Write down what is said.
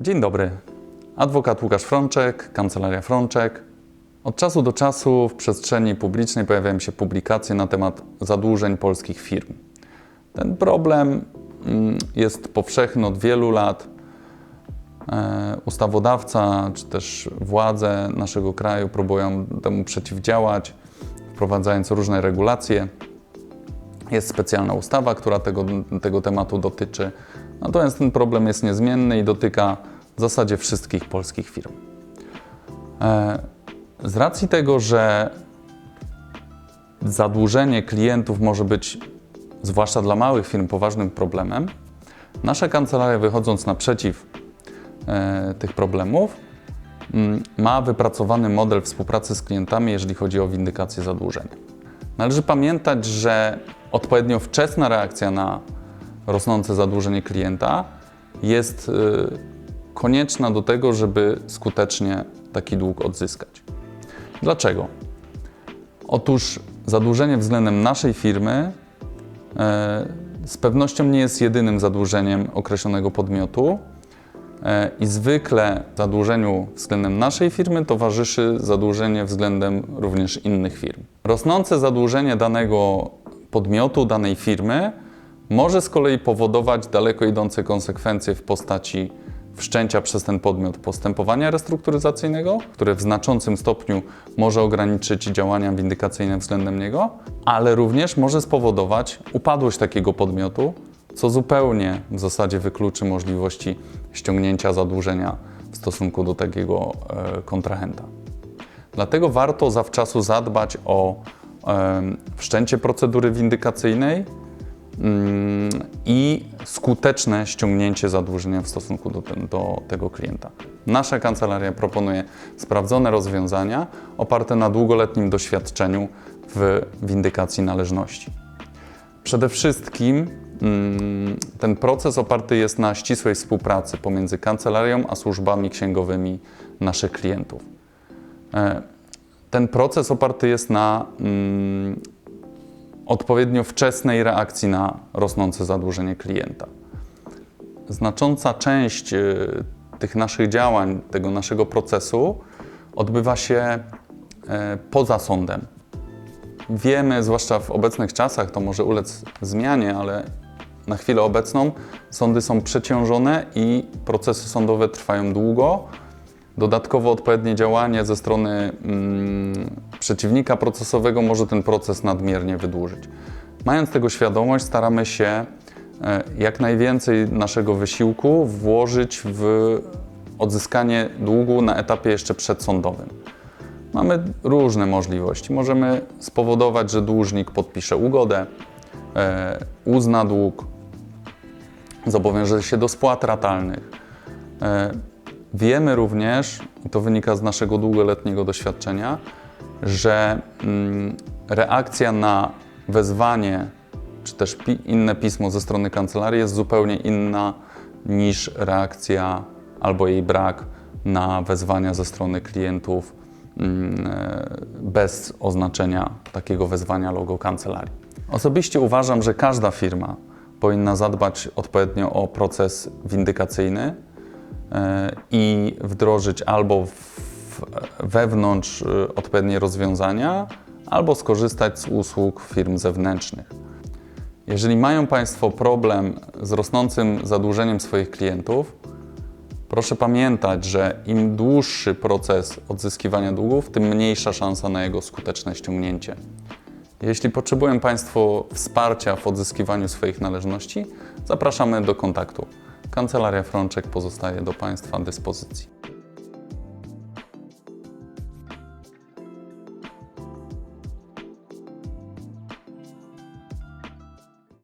Dzień dobry. Adwokat Łukasz Frączek, Kancelaria Frączek. Od czasu do czasu w przestrzeni publicznej pojawiają się publikacje na temat zadłużeń polskich firm. Ten problem mm, jest powszechny od wielu lat. E, Ustawodawca czy też władze naszego kraju próbują temu przeciwdziałać, wprowadzając różne regulacje. Jest specjalna ustawa, która tego, tego tematu dotyczy. Natomiast ten problem jest niezmienny i dotyka w zasadzie wszystkich polskich firm. E, Z racji tego, że zadłużenie klientów może być, zwłaszcza dla małych firm, poważnym problemem, nasza kancelaria, wychodząc naprzeciw e, tych problemów, mm, ma wypracowany model współpracy z klientami, jeżeli chodzi o windykację zadłużenia. Należy pamiętać, że odpowiednio wczesna reakcja na rosnące zadłużenie klienta jest y, konieczna do tego, żeby skutecznie taki dług odzyskać. Dlaczego? Otóż zadłużenie względem naszej firmy e, z pewnością nie jest jedynym zadłużeniem określonego podmiotu. E, I zwykle zadłużeniu względem naszej firmy towarzyszy zadłużenie względem również innych firm. Rosnące zadłużenie danego podmiotu, danej firmy może z kolei powodować daleko idące konsekwencje w postaci wszczęcia przez ten podmiot postępowania restrukturyzacyjnego, które w znaczącym stopniu może ograniczyć działania windykacyjne względem niego, ale również może spowodować upadłość takiego podmiotu, co zupełnie w zasadzie wykluczy możliwości ściągnięcia zadłużenia w stosunku do takiego e, kontrahenta. Dlatego warto zawczasu zadbać o em, wszczęcie procedury windykacyjnej i skuteczne ściągnięcie zadłużenia w stosunku do, ten, do tego klienta. Nasza kancelaria proponuje sprawdzone rozwiązania oparte na długoletnim doświadczeniu w windykacji należności. Przede wszystkim mm, ten proces oparty jest na ścisłej współpracy pomiędzy kancelarią a służbami księgowymi naszych klientów. E, Ten proces oparty jest na mm, odpowiednio wczesnej reakcji na rosnące zadłużenie klienta. Znacząca część e, tych naszych działań, tego naszego procesu odbywa się e, poza sądem. Wiemy, zwłaszcza w obecnych czasach, to może ulec zmianie, ale na chwilę obecną sądy są przeciążone i procesy sądowe trwają długo. Dodatkowo odpowiednie działanie ze strony mm, przeciwnika procesowego może ten proces nadmiernie wydłużyć. Mając tego świadomość, staramy się e, jak najwięcej naszego wysiłku włożyć w odzyskanie długu na etapie jeszcze przedsądowym. Mamy różne możliwości. Możemy spowodować, że dłużnik podpisze ugodę, e, uzna dług, zobowiąże się do spłat ratalnych. E, wiemy również, i to wynika z naszego długoletniego doświadczenia, że mm, reakcja na wezwanie czy też inne pismo ze strony kancelarii jest zupełnie inna niż reakcja albo jej brak na wezwania ze strony klientów mm, e, bez oznaczenia takiego wezwania logo kancelarii. Osobiście uważam, że każda firma powinna zadbać odpowiednio o proces windykacyjny e, i wdrożyć albo w, wewnątrz e, odpowiednie rozwiązania, albo skorzystać z usług firm zewnętrznych. Jeżeli mają Państwo problem z rosnącym zadłużeniem swoich klientów, proszę pamiętać, że im dłuższy proces odzyskiwania długów, tym mniejsza szansa na jego skuteczne ściągnięcie. Jeśli potrzebują Państwo wsparcia w odzyskiwaniu swoich należności, zapraszamy do kontaktu. Kancelaria Frączek pozostaje do Państwa dyspozycji.